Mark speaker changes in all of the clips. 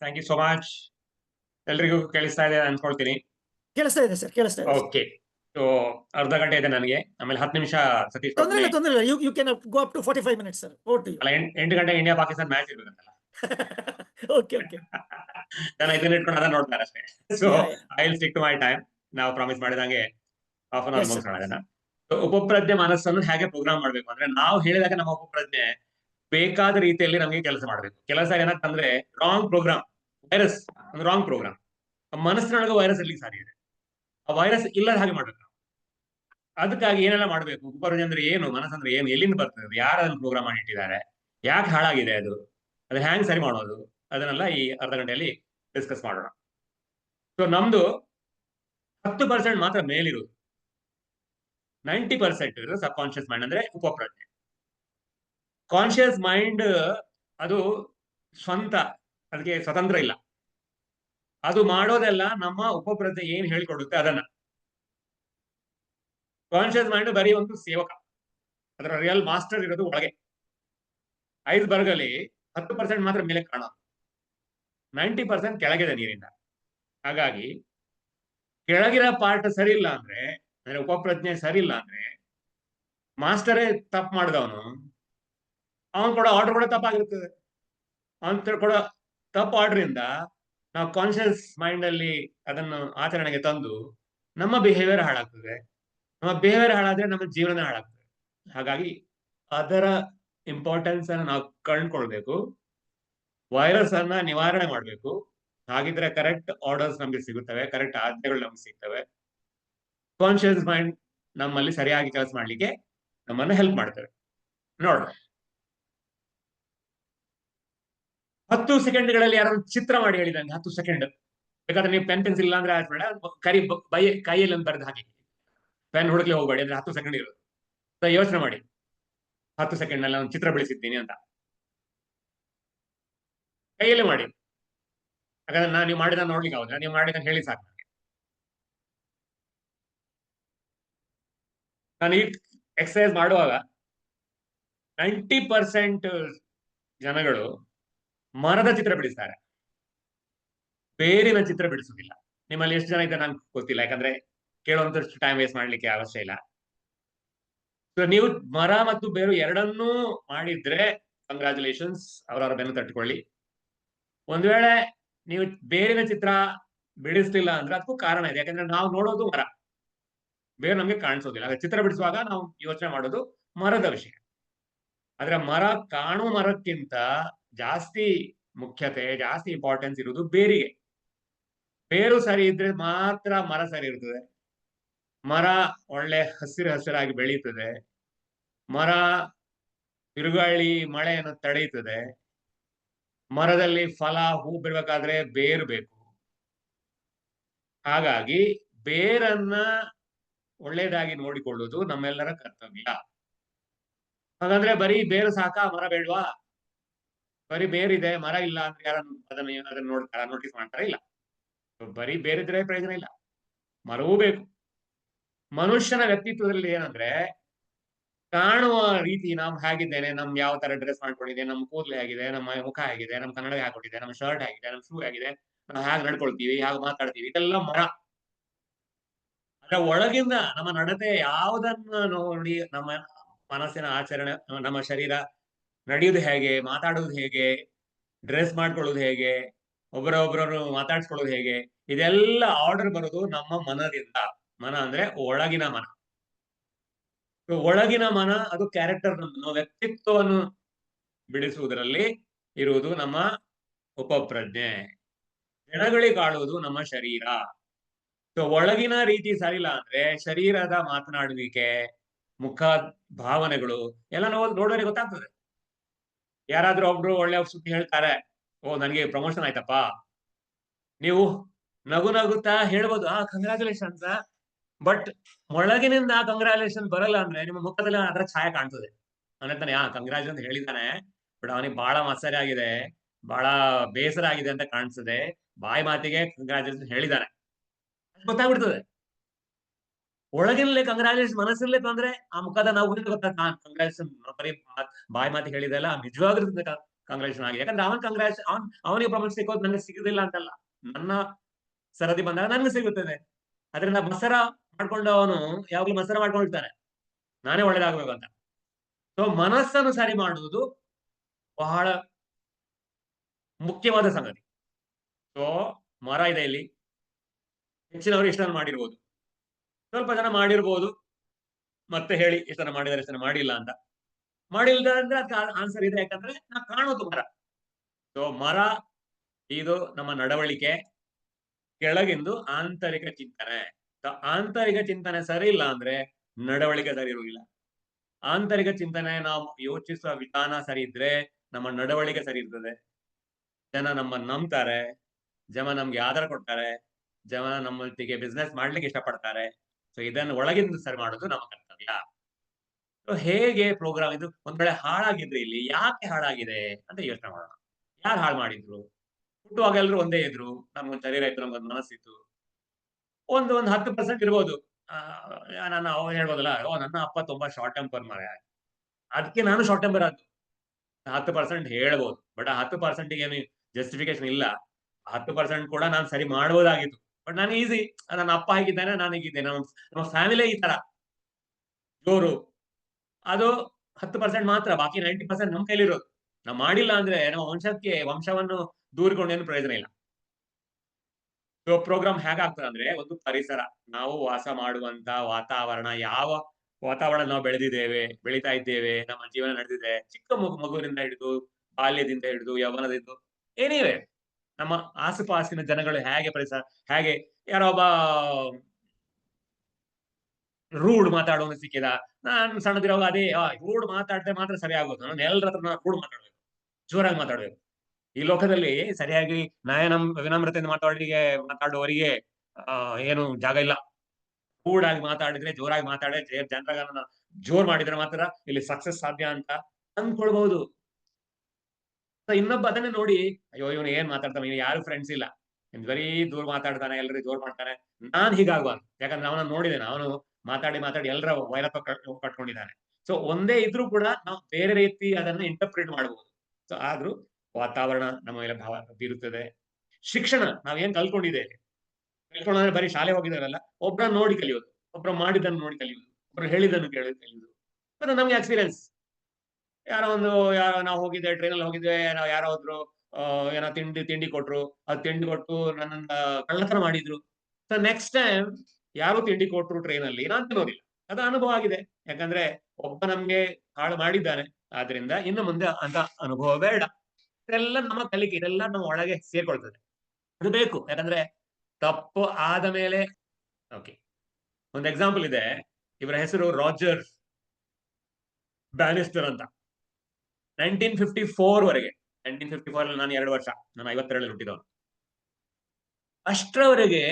Speaker 1: Thank you so much ಎಲ್ರಿಗೂ ಕೇಳಿಸ್ತಾ ಇದೆ ಅನ್ಕೊಳ್ತೀನಿ.
Speaker 2: ಕೇಳಿಸ್ತಾ ಇದೆ ಸರ್ ಕೇಳಿಸ್ತಾ ಇದೆ.
Speaker 1: ಓಕೆ ಸೊ ಅರ್ಧ ಗಂಟೆ ಇದೆ ನನಗೆ. ಆಮೇಲೆ ಹತ್ತು ನಿಮಿಷ ಸತೀಶ್
Speaker 2: ತೊಂದ್ರೆ ಇಲ್ಲ ತೊಂದ್ರೆ ಇಲ್ಲ. You you can go up to forty five minutes sir vote
Speaker 1: ಅಲ್ಲ ಎಂಟ್- ಗಂಟೆ ಇಂಡಿಯಾ ಪಾಕಿಸ್ತಾನ ಮ್ಯಾಚ್ ಇರ್ಬೇಕಂತಲ್ಲ
Speaker 2: ಓಕೆ ಓಕೆ
Speaker 1: ನಾನು ಇದನ್ನ ಇಟ್ಕೊಂಡು ಅದನ್ನ ನೋಡ್ತಾರೆ ಅಷ್ಟೇ. So. I will stick to my time ನಾವು ಪ್ರಾಮಿಸ್ ಮಾಡಿದಂಗೆ ಹಾಫ್ ಅನ್ ಅವರ್. ಮುಗಿಸೋಣ ಅದನ್ನ ಉಪಪ್ರಜ್ಞೆ ಮನಸ್ಸನ್ನು ಹೇಗೆ ಪ್ರೋಗ್ರಾಮ್ ಮಾಡ್ಬೇಕು? ಅಂದ್ರೆ ನಾವು ಹೇಳಿದಾಗ ನಮ್ಮ ಉಪಪ್ರಜ್ಞೆ ಬೇಕಾದ ರೀತಿಯಲ್ಲಿ ನಮಗೆ ಕೆಲಸ ಮಾಡಬೇಕು. ಕೆಲಸ ಏನಂತಂದ್ರೆ wrong program virus wrong program ಮನಸ್ಸಿನೊಳಗೆ ವೈರಸ್ ಇರ್ಲಿಕ್ಕೆ ಸಾರಿ ಇದೆ? ಆ ವೈರಸ್ ಇಲ್ಲದ ಹಾಗೆ ಮಾಡ್ಬೇಕು ನಾವು. ಅದಕ್ಕಾಗಿ ಏನೆಲ್ಲ ಮಾಡಬೇಕು? ಉಪಪ್ರಜ್ಞೆ ಅಂದ್ರೆ ಏನು? ಮನಸ್ಸಂದ್ರೆ ಏನು? ಎಲ್ಲಿಂದ ಬರ್ತದೆ ಯಾರು ಅದನ್ನು ಪ್ರೋಗ್ರಾಮ್ ಮಾಡಿಟ್ಟಿದ್ದಾರೆ ಯಾಕೆ ಹಾಳಾಗಿದೆ ಅದು? ಅದನ್ನ ಹ್ಯಾಂಗ್ ಸರಿ ಮಾಡೋದು? ಅದನ್ನೆಲ್ಲ ಈ ಅರ್ಧ ಗಂಟೆಯಲ್ಲಿ ಡಿಸ್ಕಸ್ ಮಾಡೋಣ. ಸೊ ನಮ್ದು ಹತ್ತು ಪರ್ಸೆಂಟ್ ಮಾತ್ರ ಮೇಲಿರುವುದು ನೈಂಟಿ ಪರ್ಸೆಂಟ್ ಇರೋದು ಸಬ್ ಕಾನ್ಶಿಯಸ್ ಮೈಂಡ್ ಅಂದ್ರೆ ಉಪಪ್ರಜ್ಞೆ. ಕಾನ್ಶಿಯಸ್ ಮೈಂಡ್ ಅದು ಸ್ವಂತ, ಅದಕ್ಕೆ ಸ್ವತಂತ್ರ ಇಲ್ಲ. ಅದು ಮಾಡೋದೆಲ್ಲ ನಮ್ಮ ಉಪಪ್ರಜ್ಞೆ ಏನ್ ಹೇಳ್ಕೊಡುತ್ತೆ ಅದನ್ನ. ಕಾನ್ಶಿಯಸ್ ಮೈಂಡ್ ಬರೀ ಒಂದು ಸೇವಕ. ಅದರ ರಿಯಲ್ ಮಾಸ್ಟರ್ ಇರೋದು ಒಳಗೆ. ಐದು ಬರ್ಗಲ್ಲಿ ಹತ್ತು ಪರ್ಸೆಂಟ್ ಮಾತ್ರ ಮೇಲೆ ಕಾಣೋದು. ನೈಂಟಿ ಪರ್ಸೆಂಟ್ ಕೆಳಗಿದೆ ನೀರಿಂದ. ಹಾಗಾಗಿ ಕೆಳಗಿರೋ ಪಾರ್ಟ್ ಸರಿ ಇಲ್ಲ ಅಂದ್ರೆ ಅಂದ್ರೆ ಉಪಪ್ರಜ್ಞೆ ಸರಿ ಇಲ್ಲ ಅಂದ್ರೆ, ಮಾಸ್ಟರೇ ತಪ್ಪು ಮಾಡಿದವನು. ಅವನ್ ಕೂಡ ಆರ್ಡರ್ ಕೂಡ ತಪ್ಪಾಗಿರ್ತದೆ. ಅವನ್ ಕೂಡ ತಪ್ಪು ಆರ್ಡರ್ ಇಂದ ನಾವು ಕಾನ್ಶಿಯಸ್ ಮೈಂಡ್ ಅಲ್ಲಿ ಅದನ್ನು ಆಚರಣೆಗೆ ತಂದು ನಮ್ಮ ಬಿಹೇವಿಯರ್ ಹಾಳಾಗ್ತದೆ. ನಮ್ಮ ಬಿಹೇವಿಯರ್ ಹಾಳಾದ್ರೆ ನಮ್ಮ ಜೀವನ ಹಾಳಾಗ್ತದೆ. ಹಾಗಾಗಿ ಅದರ ಇಂಪಾರ್ಟೆನ್ಸ್ ಅನ್ನು ನಾವು ಕಂಡ್ಕೊಳ್ಬೇಕು ವೈರಸ್ ಅನ್ನ ನಿವಾರಣೆ ಮಾಡಬೇಕು. ಹಾಗಿದ್ರೆ ಕರೆಕ್ಟ್ ಆರ್ಡರ್ಸ್ ನಮ್ಗೆ ಸಿಗುತ್ತವೆ ಕರೆಕ್ಟ್ ಆಜ್ಞೆಗಳು ನಮ್ಗೆ ಸಿಗ್ತವೆ. ಕಾನ್ಶಿಯಸ್ ಮೈಂಡ್ ನಮ್ಮಲ್ಲಿ ಸರಿಯಾಗಿ ಕೆಲಸ ಮಾಡ್ಲಿಕ್ಕೆ ನಮ್ಮನ್ನು ಹೆಲ್ಪ್ ಮಾಡ್ತವೆ ನೋಡೋಣ. ಹತ್ತು ಸೆಕೆಂಡ್ಗಳಲ್ಲಿ ಯಾರಾದ್ರೂ ಚಿತ್ರ ಮಾಡಿ ಹೇಳಿದಂಗೆ, ಹತ್ತು ಸೆಕೆಂಡ್. ಬೇಕಾದ್ರೆ ನೀವು ಪೆನ್ ಪೆನ್ಸಿಲ್ ಇಲ್ಲ ಅಂದ್ರೆ ಬೇಡ ಕರಿ, ಬೈ, ಕೈಯಲ್ಲಿ ಒಂದು ಬರೆದು ಹಾಕಿ. ಪೆನ್ ಹುಡುಕ್ಲಿ ಹೋಗ್ಬೇಡಿ, ಅಂದ್ರೆ ಹತ್ತು ಸೆಕೆಂಡ್ ಇರೋದು. ಯೋಚನೆ ಮಾಡಿ. ಹತ್ತು ಸೆಕೆಂಡ್ನಲ್ಲಿ ಒಂದು ಚಿತ್ರ ಬಿಡಿಸಿದ್ದೀನಿ ಅಂತ. ಕೈಯಲ್ಲೇ ಮಾಡಿ. ಯಾಕಂದ್ರೆ ನಾನು ನೀವು ಮಾಡಿದ ನೋಡ್ಲಿಕ್ಕೆ ಆಗುದಿಲ್ಲ. ನೀವು ಮಾಡಿದ ಹೇಳಿ ಸಾಕು ನನಗೆ. ನಾನು ಈ ಎಕ್ಸಸೈಸ್ ಮಾಡುವಾಗ ನೈಂಟಿ ಪರ್ಸೆಂಟ್ ಜನಗಳು ಮರದ ಚಿತ್ರ ಬಿಡಿಸ್ತಾರೆ. ಬೇರಿನ ಚಿತ್ರ ಬಿಡಿಸುವುದಿಲ್ಲ. ನಿಮ್ಮಲ್ಲಿ ಎಷ್ಟು ಜನ ಇದ್ದಾರೆ ನಂಗೆ ಗೊತ್ತಿಲ್ಲ, ಯಾಕಂದ್ರೆ ಕೇಳುವಂತಷ್ಟು ಟೈಮ್ ವೇಸ್ಟ್ ಮಾಡ್ಲಿಕ್ಕೆ ಅವಶ್ಯ ಇಲ್ಲ. ಸೊ ನೀವು ಮರ ಮತ್ತು ಬೇರು ಎರಡನ್ನೂ ಮಾಡಿದ್ರೆ ಕಂಗ್ರಾಚುಲೇಷನ್ಸ್ ಅವರವರ ಬೆನ್ನು ತಟ್ಟಿಕೊಳ್ಳಿ. ಒಂದ್ ವೇಳೆ ನೀವು ಬೇರಿನ ಚಿತ್ರ ಬಿಡಿಸ್ಲಿಲ್ಲ ಅಂದ್ರೆ ಅದಕ್ಕೂ ಕಾರಣ ಇದೆ, ಯಾಕಂದ್ರೆ ನಾವು ನೋಡೋದು ಮರ. ಬೇರೆ ನಮ್ಗೆ ಕಾಣಿಸೋದಿಲ್ಲ. ಚಿತ್ರ ಬಿಡಿಸುವಾಗ ನಾವು ಯೋಚನೆ ಮಾಡೋದು ಮರದ ವಿಷಯ. ಆದ್ರೆ ಮರ ಕಾಣುವ ಮರಕ್ಕಿಂತ ಜಾಸ್ತಿ ಮುಖ್ಯತೆ, ಜಾಸ್ತಿ ಇಂಪಾರ್ಟೆನ್ಸ್ ಇರುವುದು ಬೇರಿಗೆ. ಬೇರು ಸರಿ ಇದ್ರೆ ಮಾತ್ರ ಮರ ಸರಿ ಇರ್ತದೆ. ಮರ ಒಳ್ಳೆ ಹಸಿರು ಹಸಿರಾಗಿ ಬೆಳೀತದೆ. ಮರ ಬಿರುಗಾಳಿ ಮಳೆಯನ್ನು ತಡೆಯುತ್ತದೆ. ಮರದಲ್ಲಿ ಫಲ, ಹೂ ಬಿಡ್ಬೇಕಾದ್ರೆ ಬೇರು ಬೇಕು. ಹಾಗಾಗಿ ಬೇರನ್ನ ಒಳ್ಳೇದಾಗಿ ನೋಡಿಕೊಳ್ಳುವುದು ನಮ್ಮೆಲ್ಲರ ಕರ್ತವ್ಯ. ಹಾಗಂದ್ರೆ ಬರೀ ಬೇರು ಸಾಕ ಮರ ಬೇಡ್ವಾ? ಬರೀ ಬೇರಿದೆ, ಮರ ಇಲ್ಲ ಅಂದ್ರೆ ಯಾರು ಅದನ್ನ ನೋಡ್ತಾರ ನೋಟಿಸ್ ಮಾಡ್ತಾರ? ಇಲ್ಲ. ಬರೀ ಬೇರಿದ್ರೆ ಪ್ರಯೋಜನ ಇಲ್ಲ. ಮರವೂ ಬೇಕು. ಮನುಷ್ಯನ ವ್ಯಕ್ತಿತ್ವದಲ್ಲಿ ಏನಂದ್ರೆ, ಕಾಣುವ ರೀತಿ ನಾವು ಹೇಗಿದ್ದೇನೆ, ನಮ್ ಯಾವ ತರ ಡ್ರೆಸ್ ಮಾಡ್ಕೊಂಡಿದೆ ನಮ್ಮ ಕೂದಲು ಹೇಗಿದೆ, ನಮ್ಮ ಮುಖ ಆಗಿದೆ ನಮ್ಮ ಕನ್ನಡ ಹಾಕೊಂಡಿದೆ ನಮ್ಮ ಶರ್ಟ್ ಆಗಿದೆ ನಮ್ಮ ಶೂ ಆಗಿದೆ ನಾವು ಹೇಗೆ ನಡ್ಕೊಳ್ತೀವಿ, ಹೇಗೆ ಮಾತಾಡ್ತೀವಿ, ಇದೆಲ್ಲ ಮರ. ಅದರ ಒಳಗಿಂದ ನಮ್ಮ ನಡತೆ ಯಾವುದನ್ನ ನೋಡಿ, ನಮ್ಮ ಮನಸ್ಸಿನ ಆಚರಣೆ, ನಮ್ಮ ಶರೀರ ನಡೆಯುವುದು ಹೇಗೆ ಮಾತಾಡೋದು ಹೇಗೆ ಡ್ರೆಸ್ ಮಾಡ್ಕೊಳ್ಳೋದು ಹೇಗೆ ಒಬ್ಬರೊಬ್ಬರನ್ನು ಮಾತಾಡ್ಸ್ಕೊಳ್ಳೋದು ಹೇಗೆ, ಇದೆಲ್ಲ ಆರ್ಡರ್ ಬರೋದು ನಮ್ಮ ಮನದಿಂದ. ಮನ ಅಂದ್ರೆ ಒಳಗಿನ ಮನ. ಒಳಗಿನ ಮನ ಅದು ಕ್ಯಾರೆಕ್ಟರ್ ನಮ್ಮ ವ್ಯಕ್ತಿತ್ವವನ್ನು ಬಿಡಿಸುವುದರಲ್ಲಿ ಇರುವುದು ನಮ್ಮ ಉಪಪ್ರಜ್ಞೆ. ಜನಗಳಿಗಾಳುವುದು ನಮ್ಮ ಶರೀರ. ಸೊ ಒಳಗಿನ ರೀತಿ ಸರಿಲ್ಲ ಅಂದ್ರೆ ಶರೀರದ ಮಾತನಾಡುವಿಕೆ, ಮುಖ, ಭಾವನೆಗಳು ಎಲ್ಲ ನಾವು ನೋಡೋರಿಗೆ ಗೊತ್ತಾಗ್ತದೆ. ಯಾರಾದ್ರೂ ಒಬ್ರು ಒಳ್ಳೆ ಸುದ್ದಿ ಹೇಳ್ತಾರೆ, ಓ, ನನಗೆ ಪ್ರಮೋಷನ್ ಆಯ್ತಪ್ಪ. ನೀವು ನಗು ನಗುತ್ತಾ ಹೇಳ್ಬೋದು, ಆ ಕಂಗ್ರಾಚುಲೇಷನ್ಸ್ ಬಟ್ ಒಳಗಿನಿಂದ ಕಂಗ್ರಾಚುಲೇಷನ್ ಬರಲ್ಲ ಅಂದ್ರೆ ನಿಮ್ಮ ಮುಖದಲ್ಲಿ ಅದರ ಛಾಯೆ ಕಾಣ್ತದೆ. ಅವನಿರ್ತಾನೆ ಆ ಕಂಗ್ರಾಚುಲೇಷನ್ ಹೇಳಿದಾನೆ ಬಟ್ ಅವನಿಗೆ ಬಹಳ ಮಸರಿ ಆಗಿದೆ ಬಹಳ ಬೇಸರ ಆಗಿದೆ ಅಂತ ಕಾಣಿಸ್ತದೆ ಬಾಯಿ ಮಾತಿಗೆ ಕಂಗ್ರಾಚುಲೇಷನ್ ಹೇಳಿದಾನೆ ಗೊತ್ತಾಗ್ಬಿಡ್ತದೆ ಒಳಗಿನಲ್ಲೇ ಕಂಗ್ರಾಚುಲೇಷನ್ ಮನಸ್ಸಿನಲ್ಲೇ ತಂದ್ರೆ, ಆ ಮುಖದ ನಾವು ಗೊತ್ತಾಗ ಕಂಗ್ರಾಚುಲೇಷನ್ ಬರೀ ಮಾತ್- ಬಾಯಿ ಹೇಳಿದೆ ಹೇಳಿದೆಲ್ಲ ನಿಜವಾಗ್ಲೂ ಕಂಗ್ರಾಚುಲೇಷನ್ ಆಗಿದೆ. ಯಾಕಂದ್ರೆ ಅವನ್ ಕಂಗ್ರಾಚ್ ಅವನ್, ಅವನಿಗೆ ಪ್ರಮೋಷನ್ ಸಿಕ್ಕೋದು ನನಗೆ ಸಿಗುದಿಲ್ಲ ಅಂತಲ್ಲ. ನನ್ನ ಸರದಿ ಬಂದಾಗ ನನಗೆ ಸಿಗುತ್ತದೆ. ಅದರಿಂದ ಮಸರ ಮಾಡ್ಕೊಂಡು ಅವನು ಯಾವಾಗ್ಲೂ ಮಸರ ಮಾಡ್ಕೊಂಡಿರ್ತಾನೆ ನಾನೇ ಒಳ್ಳೇದಾಗ್ಬೇಕು ಅಂತ. ಸೊ ಮನಸ್ಸನ್ನು ಸರಿ ಮಾಡುವುದು ಬಹಳ ಮುಖ್ಯವಾದ ಸಂಗತಿ. ಸೊ ಮರ ಇದೆ ಇಲ್ಲಿ. ಹೆಚ್ಚಿನವರು ಇಷ್ಟನ್ನು ಮಾಡಿರ್ಬೋದು. ಸ್ವಲ್ಪ ಜನ ಮಾಡಿರ್ಬೋದು. ಮತ್ತೆ ಹೇಳಿ ಇಷ್ಟನ್ನ ಮಾಡಿದರೆ ಇಷ್ಟನ್ನ ಮಾಡಿಲ್ಲ ಅಂತ. ಮಾಡಿಲ್ಲ ಅಂದ್ರೆ ಅದಕ್ಕೆ ಆನ್ಸರ್ ಇದೆ ಯಾಕಂದ್ರೆ ನಾ ಕಾಣೋದು ಮರ. ಸೊ ಮರ ಇದು ನಮ್ಮ ನಡವಳಿಕೆ. ಕೆಳಗಿಂದು ಆಂತರಿಕ ಚಿಂತನೆ. ಆಂತರಿಕ ಚಿಂತನೆ ಸರಿ ಇಲ್ಲ ಅಂದ್ರೆ ನಡವಳಿಕೆ ಸರಿ ಇರುವುದಿಲ್ಲ. ಆಂತರಿಕ ಚಿಂತನೆ ನಾವು ಯೋಚಿಸುವ ವಿಧಾನ ಸರಿ ಇದ್ರೆ ನಮ್ಮ ನಡವಳಿಕೆ ಸರಿ ಇರ್ತದೆ. ಜನ ನಮ್ಮ ನಂಬ್ತಾರೆ. ಜನ ನಮ್ಗೆ ಆಧಾರ ಕೊಡ್ತಾರೆ. ಜನ ನಮ್ಮೊಟ್ಟಿಗೆ ಬಿಸ್ನೆಸ್ ಮಾಡ್ಲಿಕ್ಕೆ ಇಷ್ಟಪಡ್ತಾರೆ. ಸೊ ಇದನ್ನು ಒಳಗಿಂದ ಸರಿ ಮಾಡೋದು ನಮ್ಮ ಕರ್ತವ್ಯ. ಹೇಗೆ ಪ್ರೋಗ್ರಾಮ್ ಇದು? ಒಂದ್ ವೇಳೆ ಹಾಳಾಗಿದ್ರೆ ಇಲ್ಲಿ ಯಾಕೆ ಹಾಳಾಗಿದೆ ಅಂತ ಯೋಚನೆ ಮಾಡೋಣ. ಯಾರು ಹಾಳು ಮಾಡಿದ್ರು? ಹುಟ್ಟುವಾಗ ಎಲ್ಲರೂ ಒಂದೇ ಇದ್ರು. ನಮ್ಗೊಂದು ಶರೀರ ಇತ್ತು, ನಮ್ಗೊಂದು ಮನಸ್ಸಿತ್ತು. ಒಂದು ಒಂದು ಹತ್ತು ಪರ್ಸೆಂಟ್ ಇರ್ಬೋದು. ನಾನು ಹೇಳ್ಬೋದಲ್ಲ, ಓ, ನನ್ನ ಅಪ್ಪ ತುಂಬಾ ಶಾರ್ಟ್ ಟೆಂಪರ್ ಮರ ಅದಕ್ಕೆ ನಾನು ಶಾರ್ಟ್ ಟೆಂಪರ್ ಆದ್ದು. ಹತ್ತು ಪರ್ಸೆಂಟ್ ಹೇಳ್ಬೋದು. ಬಟ್ ಆ ಹತ್ತು ಪರ್ಸೆಂಟ್ ಏನು ಜಸ್ಟಿಫಿಕೇಶನ್ ಇಲ್ಲ. ಹತ್ತು ಪರ್ಸೆಂಟ್ ಕೂಡ ನಾನು ಸರಿ ಮಾಡ್ಬೋದಾಗಿತ್ತು. ಬಟ್ ನಾನು ಈಸಿ ನನ್ನ ಅಪ್ಪ ಹೇಗಿದ್ದಾನೆ ನಾನು ಹೀಗಿದ್ದೇನೆ ನಮ್ಮ ನಮ್ಮ ಫ್ಯಾಮಿಲಿ ಈ ತರ. ಜೋರು. ಅದು ಹತ್ತು ಪರ್ಸೆಂಟ್ ಮಾತ್ರ, ಬಾಕಿ ನೈಂಟಿ ಪರ್ಸೆಂಟ್ ನಮ್ಮ ಕೈಲಿರೋದು. ನಾವು ಮಾಡಿಲ್ಲ ಅಂದ್ರೆ ನಮ್ಮ ವಂಶಕ್ಕೆ, ವಂಶವನ್ನು ದೂರಿಕೊಂಡು ಏನು ಪ್ರಯೋಜನ ಇಲ್ಲ. ಸೊ ಪ್ರೋಗ್ರಾಮ್ ಹೇಗಾಗ್ತದೆ ಅಂದ್ರೆ ಒಂದು ಪರಿಸರ. ನಾವು ವಾಸ ಮಾಡುವಂತ ವಾತಾವರಣ, ಯಾವ ವಾತಾವರಣ ನಾವು ಬೆಳೆದಿದ್ದೇವೆ, ಬೆಳೀತಾ ಇದ್ದೇವೆ, ನಮ್ಮ ಜೀವನ ನಡೆದಿದೆ. ಚಿಕ್ಕ ಮಗು, ಮಗುವಿನಿಂದ ಹಿಡಿದು, ಬಾಲ್ಯದಿಂದ ಹಿಡಿದು, ಯೌವನದಿಂದ ಏನಿವೆ. ನಮ್ಮ ಆಸುಪಾಸಿನ ಜನಗಳು ಹೇಗೆ ಪರಿಸರ, ಹೇಗೆ ಯಾರೋ ಒಬ್ಬ ರೂಡ್ ಮಾತಾಡೋನು ಸಿಕ್ಕಿಲ್ಲ ನಾನು ಸಣ್ಣದಿರೋವಾಗ ಅದೇ ರೂಡ್ ಮಾತಾಡಿದ್ರೆ ಮಾತ್ರ ಸರಿ ಆಗೋದು ನಾನು ಎಲ್ಲರ ಹತ್ರ ರೂಡ್ ಮಾತಾಡ್ಬೇಕು. ಜೋರಾಗಿ ಮಾತಾಡ್ಬೇಕು. ಈ ಲೋಕದಲ್ಲಿ ಸರಿಯಾಗಿ ನಯನಂ, ವಿನಮ್ರತೆಯಿಂದ ಮಾತಾಡಿಗೆ ಮಾತಾಡುವವರಿಗೆ, ಆ, ಏನು ಜಾಗ ಇಲ್ಲ. ಕೂಡಾಗಿ ಮಾತಾಡಿದ್ರೆ, ಜೋರಾಗಿ ಮಾತಾಡಿದ್ರೆ ಜನರ ಜೋರ್ ಮಾಡಿದ್ರೆ ಮಾತ್ರ ಇಲ್ಲಿ ಸಕ್ಸಸ್ ಸಾಧ್ಯ ಅಂತ ಅಂದ್ಕೊಳ್ಬಹುದು. ಇನ್ನೊಬ್ಬ ಅದನ್ನೇ ನೋಡಿ, ಅಯ್ಯೋ, ಇವನು ಏನ್ ಮಾತಾಡ್ತಾನೆ? ಇವ್ ಯಾರು ಫ್ರೆಂಡ್ಸ್ ಇಲ್ಲ. ಬರೀ ದೂರ ಮಾತಾಡ್ತಾನೆ ಎಲ್ಲರೂ ಜೋರ್ ಮಾಡ್ತಾನೆ. ನಾನ್ ಹೀಗಾಗ್ಬಾರ್ದು ಯಾಕಂದ್ರೆ ಅವನ ನೋಡಿದ್ದೇನೆ, ಅವನು ಮಾತಾಡಿ ಮಾತಾಡಿ ಎಲ್ಲರ ವೈರತ್ವ ಕಟ್ಕೊಂಡಿದ್ದಾನೆ. ಸೊ ಒಂದೇ ಇದ್ರೂ ಕೂಡ ನಾವು ಬೇರೆ ರೀತಿ ಅದನ್ನ ಇಂಟರ್ಪ್ರಿಟ್ ಮಾಡಬಹುದು ಸೊ ಆದ್ರೂ ವಾತಾವರಣ ನಮ್ಮ ಮೇಲೆ ಭಾವ ಬೀರುತ್ತದೆ. ಶಿಕ್ಷಣ, ನಾವೇನ್ ಕಲ್ತ್ಕೊಂಡಿದ್ದೇವೆ? ಕಲ್ಕೊಂಡ್ರೆ ಬರೀ ಶಾಲೆ ಹೋಗಿದಾರಲ್ಲ ಒಬ್ರ ನೋಡಿ ಕಲಿಯೋದು, ಒಬ್ರ ಮಾಡಿದ್ದನ್ನು ನೋಡಿ ಕಲಿಯೋದು, ಒಬ್ರು ಹೇಳಿದ್ದನ್ನು ಕೇಳಿ ಕಲಿಯೋದು. ನಮ್ಗೆ ಎಕ್ಸ್ಪೀರಿಯನ್ಸ್ ಯಾರೋ ಒಂದು ಯಾರೋ ನಾವು ಹೋಗಿದ್ದೆ ಟ್ರೈನಲ್ಲಿ ಹೋಗಿದ್ವಿ ನಾವು ಯಾರೋ ಆ, ಏನೋ ತಿಂಡಿ ತಿಂಡಿ ಕೊಟ್ರು. ಅದ್ ತಿಂಡಿ ಕೊಟ್ಟು ನನ್ನ ಕಳ್ಳತನ ಮಾಡಿದ್ರು. ಸೊ ನೆಕ್ಸ್ಟ್ ಟೈಮ್ ಯಾರು ತಿಂಡಿ ಕೊಟ್ರು ಟ್ರೈನ್ ಅಲ್ಲಿ ನಾನು ತಿನ್ನೋದಿಲ್ಲ. ಅದು ಅನುಭವ ಆಗಿದೆ. ಯಾಕಂದ್ರೆ ಒಬ್ಬ ನಮ್ಗೆ ಹಾಳು ಮಾಡಿದ್ದಾನೆ. ಆದ್ರಿಂದ ಇನ್ನು ಮುಂದೆ ಅಂತ ಅನುಭವ ಬೇಡ. ಇದೆಲ್ಲ ನಮ್ಮ ಕಲಿಕೆ ಇದೆಲ್ಲ ನಮ್ಮ ಒಳಗೆ ಸೇರ್ಕೊಳ್ತದೆ. ಅದು ಬೇಕು. ಯಾಕಂದ್ರೆ ತಪ್ಪು ಆದ ಮೇಲೆ ಓಕೆ ಒಂದು ಎಕ್ಸಾಂಪಲ್ ಇದೆ. ಇವರ ಹೆಸರು ರಾಜರ್ ಬ್ಯಾನಿಸ್ಟರ್ ಅಂತ. ನೈನ್ಟೀನ್ ಫಿಫ್ಟಿ ಫೋರ್ ವರೆಗೆ ನೈನ್ಟೀನ್ ಫಿಫ್ಟಿ ಫೋರ್ ಅಲ್ಲಿ ನಾನು ಎರಡು ವರ್ಷ, ನಾನು ಐವತ್ತೆರಡಲ್ಲಿ ಹುಟ್ಟಿದವನು. ಅಷ್ಟರವರೆಗೆ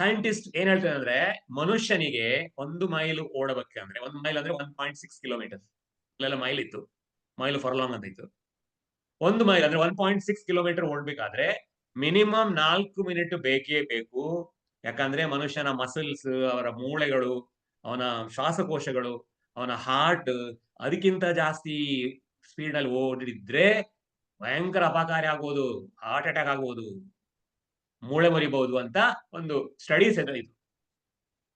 Speaker 1: ಸೈಂಟಿಸ್ಟ್ ಏನ್ ಹೇಳ್ತಾರೆ ಅಂದ್ರೆ, ಮನುಷ್ಯನಿಗೆ ಒಂದು ಮೈಲು ಓಡಬೇಕಂದ್ರೆ ಒಂದು ಮೈಲ್ ಅಂದ್ರೆ ಒನ್ ಪಾಯಿಂಟ್ ಸಿಕ್ಸ್ ಕಿಲೋಮೀಟರ್ ಅಲ್ಲೆಲ್ಲ ಮೈಲ್ ಇತ್ತು, ಮೈಲ್ ಫಾರ್ಲಾಂಗ್ ಅಂತ ಇತ್ತು. ಒಂದು ಮೈಲ್ ಅಂದ್ರೆ ಒನ್ ಪಾಯಿಂಟ್ ಸಿಕ್ಸ್ ಕಿಲೋಮೀಟರ್ ಓಡ್ಬೇಕಾದ್ರೆ ಮಿನಿಮಮ್ ನಾಲ್ಕು ಮಿನಿಟ್ ಬೇಕೇ ಬೇಕು. ಯಾಕಂದ್ರೆ ಮನುಷ್ಯನ ಮಸಲ್ಸ್ ಅವರ ಮೂಳೆಗಳು, ಅವನ ಶ್ವಾಸಕೋಶಗಳು, ಅವನ ಹಾರ್ಟ್ ಅದಕ್ಕಿಂತ ಜಾಸ್ತಿ ಸ್ಪೀಡ್ ಅಲ್ಲಿ ಓಡಿದ್ರೆ ಭಯಂಕರ ಅಪಕಾರಿ ಆಗ್ಬೋದು ಹಾರ್ಟ್ ಅಟ್ಯಾಕ್ ಆಗ್ಬೋದು ಮೂಳೆ ಮುರಿಬಹುದು ಅಂತ ಒಂದು ಸ್ಟಡೀಸ್ ಇದು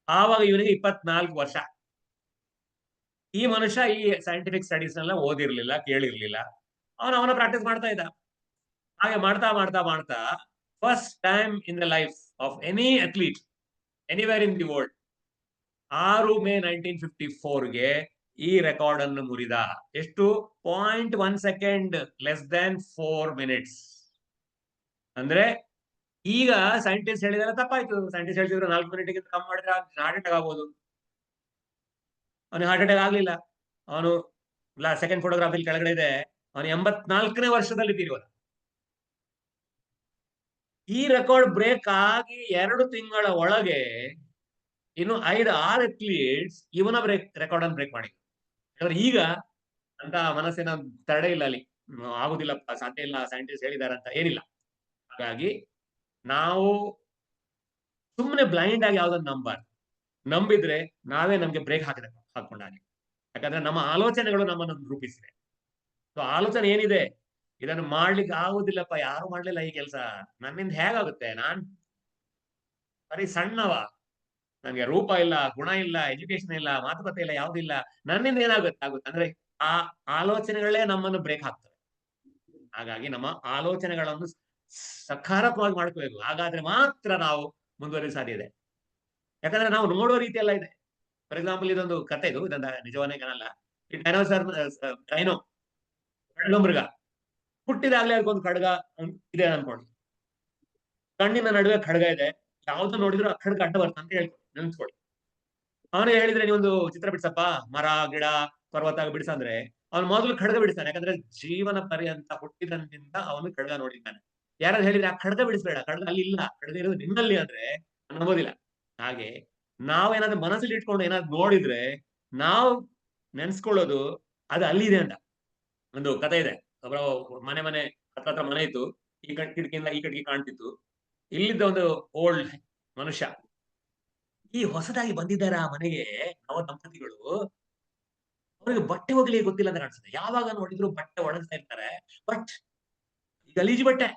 Speaker 1: ಆವಾಗ ಇವನಿಗೆ ಇಪ್ಪತ್ನಾಲ್ಕು ವರ್ಷ. ಈ ಮನುಷ್ಯ ಈ ಸೈಂಟಿಫಿಕ್ ಸ್ಟಡೀಸ್ ನೆಲ್ಲ ಓದಿರ್ಲಿಲ್ಲ, ಕೇಳಿರ್ಲಿಲ್ಲ. ಅವನು ಅವನ ಪ್ರಾಕ್ಟೀಸ್ ಮಾಡ್ತಾ ಇದ್ದ. ಹಾಗೆ ಮಾಡ್ತಾ ಮಾಡ್ತಾ ಮಾಡ್ತಾ first time in the life of any athlete anywhere in the world ಆರು ಮೇ ನೈನ್ಟೀನ್ ಫಿಫ್ಟಿ ಫೋರ್ಗೆ ಈ ರೆಕಾರ್ಡ್ ಅನ್ನು ಮುರಿದ. ಎಷ್ಟು? Point one second less than four minutes ಅಂದ್ರೆ ಈಗ ಸೈಂಟಿಸ್ಟ್ ಹೇಳಿದ್ರೆ ತಪ್ಪಾಯ್ತು. ಸೈಂಟಿಸ್ಟ್ ಹೇಳ್ತಿದ್ರು ನಾಲ್ಕು ಮಿನಿಟ್ಗಿಂತ ಕಮ್ಮಿ ಮಾಡಿದ್ರೆ ಹಾರ್ಟ್ ಅಟ್ಯಾಕ್ ಆಗ್ಬೋದು. ಅವನಿಗೆ ಹಾರ್ಟ್ ಅಟ್ಯಾಕ್ ಆಗ್ಲಿಲ್ಲ. ಅವನು ಸೆಕೆಂಡ್ ಫೋಟೋಗ್ರಾಫಿಲ್ ಕೆಳಗಡೆ ಇದೆ. ಅವನು ಎಂಬತ್ನಾಲ್ಕನೇ ವರ್ಷದಲ್ಲಿ ತೀರಿವದ. ಈ ರೆಕಾರ್ಡ್ ಬ್ರೇಕ್ ಆಗಿ ಎರಡು ತಿಂಗಳ ಒಳಗೆ ಇನ್ನು ಐದು, ಆರು ಅಥ್ಲೀಟ್ಸ್ ಇವನ ಬ್ರೇಕ್ ರೆಕಾರ್ಡ್ ಅನ್ನು ಬ್ರೇಕ್ ಮಾಡಿ ಯಾಕಂದ್ರೆ ಈಗ ಅಂತ ಮನಸ್ಸಿನ ತಡೆ ಇಲ್ಲ ಅಲ್ಲಿ. ಆಗುದಿಲ್ಲ, ಸಾಧ್ಯ ಇಲ್ಲ ಸೈಂಟಿಸ್ಟ್ ಹೇಳಿದಾರೆ ಅಂತ ಏನಿಲ್ಲ. ಹಾಗಾಗಿ ನಾವು ಸುಮ್ಮನೆ ಬ್ಲೈಂಡ್ ಆಗಿ ಯಾವ್ದನ್ನ ನಂಬರ್ ನಂಬಿದ್ರೆ ನಾವೇ ನಮ್ಗೆ ಬ್ರೇಕ್ ಹಾಕಿದ ಹಾಕೊಂಡಾಗೆ ಯಾಕಂದ್ರೆ ನಮ್ಮ ಆಲೋಚನೆಗಳು ನಮ್ಮನ್ನು ರೂಪಿಸಿದೆ ಸೊ ಆಲೋಚನೆ ಏನಿದೆ? ಇದನ್ನು ಮಾಡ್ಲಿಕ್ಕೆ ಆಗುದಿಲ್ಲಪ್ಪ, ಯಾರು ಮಾಡ್ಲಿಲ್ಲ ಈ ಕೆಲಸ. ನನ್ನಿಂದ ಹೇಗಾಗುತ್ತೆ? ನಾನ್ ಬರೀ ಸಣ್ಣವ. ನನಗೆ ರೂಪ ಇಲ್ಲ, ಗುಣ ಇಲ್ಲ ಎಜುಕೇಶನ್ ಇಲ್ಲ, ಮಾತುಕತೆ ಇಲ್ಲ ಯಾವ್ದಿಲ್ಲ ನನ್ನಿಂದ ಏನಾಗುತ್ತೆ ಆಗುತ್ತೆ ಅಂದ್ರೆ ಆ ಆಲೋಚನೆಗಳೇ ನಮ್ಮನ್ನು ಬ್ರೇಕ್ ಹಾಕ್ತವೆ. ಹಾಗಾಗಿ ನಮ್ಮ ಆಲೋಚನೆಗಳನ್ನು ಸಕಾರಾತ್ಮಕವಾಗಿ ಮಾಡ್ಕೋಬೇಕು. ಹಾಗಾದ್ರೆ ಮಾತ್ರ ನಾವು ಮುಂದುವರಿಸ ಸಾಧ್ಯ ಇದೆ. ಯಾಕಂದ್ರೆ ನಾವು ನೋಡುವ ರೀತಿ ಎಲ್ಲ ಇದೆ. ಫಾರ್ ಎಕ್ಸಾಂಪಲ್ ಇದೊಂದು ಕತೆ ಇದು ಇದೊಂದು ನಿಜವನ್ನೇ ಕಾಣಲ್ಲ ಡೈನೋಸರ್ ಡೈನೋ ಮೃಗ. ಹುಟ್ಟಿದಾಗ್ಲೇ ಅದಕ್ಕೊಂದು ಖಡ್ಗ ಇದೆ ಅನ್ಕೊಳ್ಳಿ. ಕಣ್ಣಿನ ನಡುವೆ ಖಡ್ಗ ಇದೆ. ಯಾವ್ದು ನೋಡಿದ್ರು ಆ ಖಡ್ಗ ಅಡ್ಡ ಬರ್ತಂತ ಅಂತ ನೆನ್ಸ್ಕೊಳ್ಳಿ ಅವನು ಹೇಳಿದ್ರೆ ನೀವೊಂದು ಚಿತ್ರ ಬಿಡ್ಸಪ್ಪ, ಮರ, ಗಿಡ, ಪರ್ವತ ಬಿಡಿಸಂದ್ರೆ ಅವನು ಮೊದಲು ಖಡ್ಗ ಬಿಡಿಸ್ತಾನೆ. ಯಾಕಂದ್ರೆ ಜೀವನ ಪರ್ಯಂತ ಹುಟ್ಟಿದಂದಿಂದ ಅವನು ಖಡ್ಗ ನೋಡಿದ್ದಾನೆ. ಯಾರಾದ್ರು ಹೇಳಿದ್ರೆ ಆ ಖಡ್ಗ ಬಿಡಿಸ್ಬೇಡ, ಖಡ್ಗ ಅಲ್ಲಿ ಇಲ್ಲ. ಖಡ್ಗ ಇರೋದು ನಿನ್ನಲ್ಲಿ ಅಂದ್ರೆ ನಂಬೋದಿಲ್ಲ ಹಾಗೆ ನಾವೇನಾದ್ರೂ ಮನಸ್ಸಲ್ಲಿ ಇಟ್ಕೊಂಡು ಏನಾದ್ರು ನೋಡಿದ್ರೆ ನಾವು ನೆನ್ಸ್ಕೊಳ್ಳೋದು ಅದು ಅಲ್ಲಿದೆ ಅಂತ. ಒಂದು ಕತೆ ಇದೆ. ಒಬ್ಬರ ಮನೆ ಮನೆ, ಹತ್ರ ಹತ್ರ ಮನೆ ಇತ್ತು. ಈ ಕಡೆ ಕಿಟಕಿಯಿಂದ ಈ ಕಡೆಗೆ ಕಾಣ್ತಿತ್ತು. ಇಲ್ಲಿದ್ದ ಒಂದು ಓಲ್ಡ್ ಮನುಷ್ಯ. ಈ ಹೊಸದಾಗಿ ಬಂದಿದ್ದಾರೆ ಆ ಮನೆಗೆ ಅವರ ದಂಪತಿಗಳು? ಅವರಿಗೆ ಬಟ್ಟೆ ಹೋಗ್ಲಿಕ್ಕೆ ಗೊತ್ತಿಲ್ಲ ಅಂತ ಕಾಣಿಸುತ್ತೆ. ಯಾವಾಗ ನೋಡಿದ್ರು ಬಟ್ಟೆ ಒಣಗ್ತಾ ಇರ್ತಾರೆ. ಬಟ್ ಗಲೀಜು ಬಟ್ಟೆ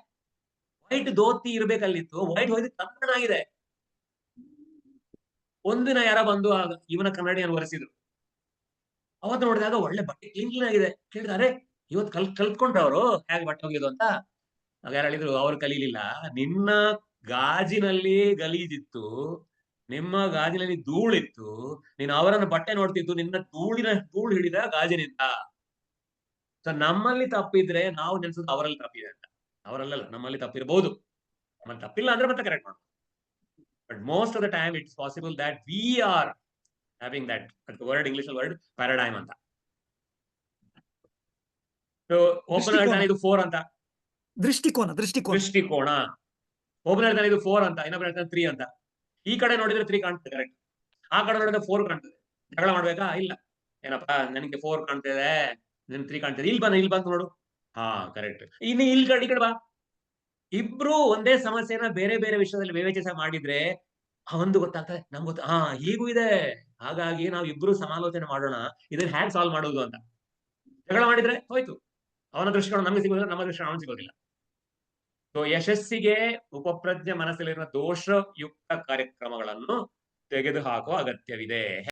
Speaker 1: ವೈಟ್ ಧೋತಿ ಇರ್ಬೇಕಲ್ಲಿತ್ತು ವೈಟ್ ಹೋಗಿ ತಮ್ಮನಾಗಿದೆ ಒಂದಿನ ಯಾರ ಬಂದು ಇವನ ಕನ್ನಡಿಯನ್ನು ಒರೆಸಿದ್ರು. ಅವತ್ತು ನೋಡಿದಾಗ ಒಳ್ಳೆ ಬಟ್ಟೆ ಕ್ಲೀನ್ ಕ್ಲೀನ್ ಆಗಿದೆ. ಕೇಳಿದಾರೆ ಇವತ್ ಕಲ್, ಕಲ್ತ್ಕೊಂಡ್ರ ಅವರು. ಹೇಗೆ ಬಟ್ಟೆ ಹೋಗಿದ್ದು ಅಂತ? ಯಾರು ಹೇಳಿದ್ರು, ಅವ್ರು ಕಲೀಲಿಲ್ಲ. ನಿನ್ನ ಗಾಜಿನಲ್ಲಿ ಗಲೀಜಿತ್ತು. ನಿಮ್ಮ ಗಾಜಿನಲ್ಲಿ ಧೂಳಿತ್ತು ನೀನು ಅವರನ್ನ ಬಟ್ಟೆ ನೋಡ್ತಿದ್ದು ನಿನ್ನ ಧೂಳಿನ ಧೂಳು ಹಿಡಿದ ಗಾಜಿನಿಂದ. ಸೊ ನಮ್ಮಲ್ಲಿ ತಪ್ಪಿದ್ರೆ ನಾವು ನೆನ್ಸೋದು ಅವರಲ್ಲಿ ತಪ್ಪಿದೆ ಅಂತ. ಅವರಲ್ಲ ನಮ್ಮಲ್ಲಿ ತಪ್ಪಿರಬಹುದು ನಮ್ಮಲ್ಲಿ ತಪ್ಪಿಲ್ಲ ಅಂದ್ರೆ ಮತ್ತೆ ಕರೆಕ್ಟ್ ಮಾಡು but most of the time it's possible that we are having that word English word paradigm ಅಂತ. ಓಪನ್ ಹೇಳ್ತಾನೆ ಇದು ಫೋರ್ ಅಂತ.
Speaker 2: ದೃಷ್ಟಿಕೋನ ದೃಷ್ಟಿಕೋನ.
Speaker 1: ದೃಷ್ಟಿಕೋನ. ಒಬ್ಬನ ಹೇಳ್ತಾನೆ ಇದು ಫೋರ್ ಅಂತ. ಇನ್ನೊಬ್ಬನ ಹೇಳ್ತಾನೆ ತ್ರೀ ಅಂತ. ಈ ಕಡೆ ನೋಡಿದ್ರೆ ತ್ರೀ ಕಾಣ್ತದೆ ಕರೆಕ್ಟ್ ಆ ಕಡೆ ನೋಡಿದ್ರೆ ಫೋರ್ ಕಾಣ್ತದೆ. ಜಗಳ ಮಾಡ್ಬೇಕಾ? ಇಲ್ಲ. ಏನಪ್ಪಾ, ನನಗೆ ಫೋರ್ ಕಾಣ್ತಿದೆ. ನಿನ್ ತ್ರೀ ಕಾಣ್ತಿದೆ. ಇಲ್ಲಿ ಬಂದ ಇಲ್ಲಿ ಬಂದು ನೋಡು. ಹಾ ಕರೆಕ್ಟ್ ಇನ್ನು ಇಲ್ಲಿ ಕಡೆ, ಈ ಕಡೆ ಬಾ. ಇಬ್ರು ಒಂದೇ ಸಮಸ್ಯೆನ ಬೇರೆ ಬೇರೆ ವಿಷಯದಲ್ಲಿ ವಿವೇಚಿಸ ಮಾಡಿದ್ರೆ ಒಂದು ಗೊತ್ತಾಗ್ತದೆ. ನಮ್ಗೆ ಗೊತ್ತ ಹಾ, ಹೀಗೂ ಇದೆ. ಹಾಗಾಗಿ ನಾವು ಇಬ್ರು ಸಮಾಲೋಚನೆ ಮಾಡೋಣ. ಇದನ್ನ ಹ್ಯಾಕ್ ಸಾಲ್ವ್ ಮಾಡೋದು ಅಂತ. ಜಗಳ ಮಾಡಿದ್ರೆ ಹೋಯ್ತು. ಅವನ ದೃಷ್ಟಿಕೋನ ನಮ್ಗೆ ಸಿಗೋದಿಲ್ಲ, ನಮ್ಮ ದೃಷ್ಟಿಕೋನ ಅವನು ಸಿಗೋದಿಲ್ಲ. ಸೊ ಯಶಸ್ಸಿಗೆ ಉಪಪ್ರಜ್ಞೆ ಮನಸ್ಸಲ್ಲಿರುವ ದೋಷಯುಕ್ತ ಕಾರ್ಯಕ್ರಮಗಳನ್ನು ತೆಗೆದುಹಾಕುವ ಅಗತ್ಯವಿದೆ.